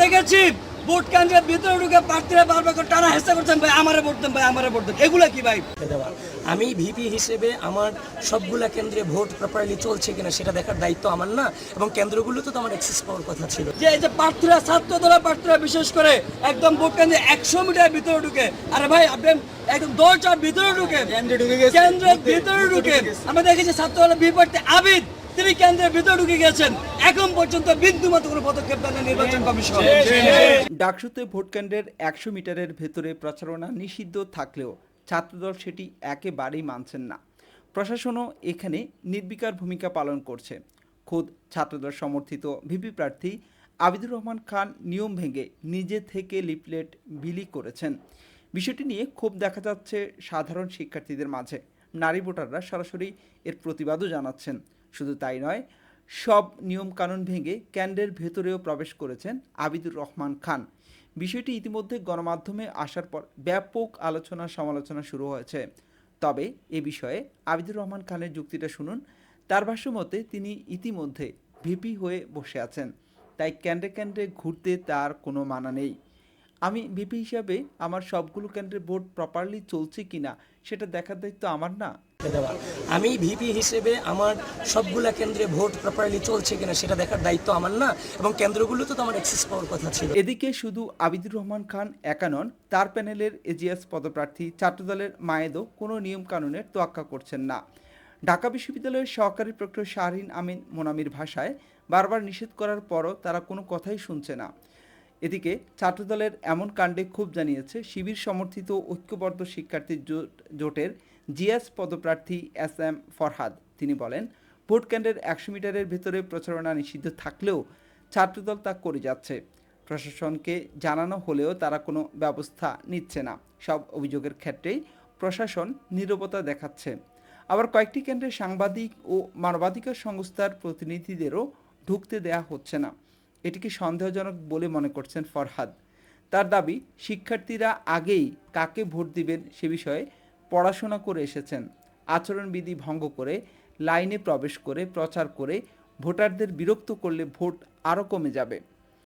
দেখেছি ভোট কেন্দ্রের ভিতরে ঢুকে প্রার্থীরা বারবার করে টানা হেসা করছেন ভাই আমারে ভোট দেন ভাই আমারে ভোট দেন। এগুলা কি ভাই? আমি ভিপি হিসেবে আমার সবগুলা কেন্দ্রে ভোট প্রপারলি চলছে কিনা সেটা দেখার দায়িত্ব আমার না এবং কেন্দ্রগুলোতে তো আমার অ্যাক্সেস পাওয়ার কথা ছিল। যে এই যে প্রার্থীরা ছাত্র দলের প্রার্থীরা বিশেষ করে একদম ভোট কেন্দ্রে একশো মিটার ভিতরে ঢুকে আরে ভাই আপনি একদম দশ চার ভিতরে ঢুকে কেন্দ্রের ভিতরে ঢুকে আমরা দেখেছি ছাত্র দলের বিপরীতে আবিদ তিনি কেন্দ্রের ভিতরে ঢুকে গেছেন। এখন পর্যন্ত বিন্দু মতো কোনো পদক্ষেপ দেন নির্বাচন কমিশন। ডাকসুতে ভোটকেন্দ্রের একশো মিটারের ভেতরে প্রচারণা নিষিদ্ধ থাকলেও ছাত্রদল সেটি একেবারেই মানছেন না। প্রশাসনও এখানে নির্বিকার ভূমিকা পালন করছে। খোদ ছাত্রদল সমর্থিত ভিপি প্রার্থী আবিদুর রহমান খান নিয়ম ভেঙে নিজে থেকে লিফলেট বিলি করেছেন। বিষয়টি নিয়ে ক্ষোভ দেখা যাচ্ছে সাধারণ শিক্ষার্থীদের মাঝে। নারী ভোটাররা সরাসরি এর প্রতিবাদও জানাচ্ছেন। শুধু তাই নয় সব নিয়মকানুন ভেঙে ক্যান্ডের ভেতরেও প্রবেশ করেছেন আবিদুর রহমান খান। বিষয়টি ইতিমধ্যে গণমাধ্যমে আসার পর ব্যাপক আলোচনা সমালোচনা শুরু হয়েছে। তবে এ বিষয়ে আবিদুর রহমান খানের যুক্তিটা শুনুন। তার ভাষ্য মতে তিনি ইতিমধ্যে ভিপি হয়ে বসে আছেন। তাই ক্যান্ডে ক্যান্ডে ঘুরতে তার কোনো মানা নেই। আমি ভিপি হিসাবে আমার সবগুলো কেন্দ্রে ভোট প্রপারলি চলছে কিনা সেটা দেখার দায়িত্ব আমার না। দেওয়া। আমি ভিপি হিসেবে আমার সবগুলা কেন্দ্রে ভোট প্রপারলি চলছে কিনা সেটা দেখার দায়িত্ব আমার না, এবং কেন্দ্রগুলোতে তো আমার অ্যাক্সেস পাওয়ার কথা ছিল। এদিকে শুধু আবিদুর রহমান খান একা নন, তার প্যানেলের এজিএস পদপ্রার্থী ছাত্রদলের মায়েদও কোনো নিয়ম কানুনের তোয়াক্কা করছেন না। ঢাকা বিশ্ববিদ্যালয়ের সহকারী প্রক্টর শাহরিন আমিন মোনামির ভাষায় বারবার নিষেধ করার পরও তারা কোনো কথাই শুনছে না। এদিকে ছাত্রদলের এমন কাণ্ডে ক্ষোভ জানিয়েছে শিবির সমর্থিত ঐক্যবদ্ধ শিক্ষার্থী জোটের জিএস পদপ্রার্থী এস এম ফরহাদ। তিনি বলেন, ভোট কেন্দ্রের একশো মিটারের ভেতরে প্রচারণা নিষিদ্ধ থাকলেও ছাত্রদল তা করে যাচ্ছে। প্রশাসনকে জানানো হলেও তারা কোনো ব্যবস্থা নিচ্ছে না। সব অভিযোগের ক্ষেত্রেই প্রশাসন নিরবতা দেখাচ্ছে। আবার কয়েকটি কেন্দ্রে সাংবাদিক ও মানবাধিকার সংস্থার প্রতিনিধিদেরও ঢুকতে দেয়া হচ্ছে না। এটিকে সন্দেহজনক বলে মনে করছেন ফরহাদ? তার দাবি, শিক্ষার্থীরা আগেই কাকে ভোট দিবেন সে বিষয়ে পড়াশোনা করে এসেছেন। আচরণবিধি ভঙ্গ করে, লাইনে প্রবেশ করে, প্রচার করে, ভোটারদের বিরক্ত করলে ভোট আরও কমে যাবে।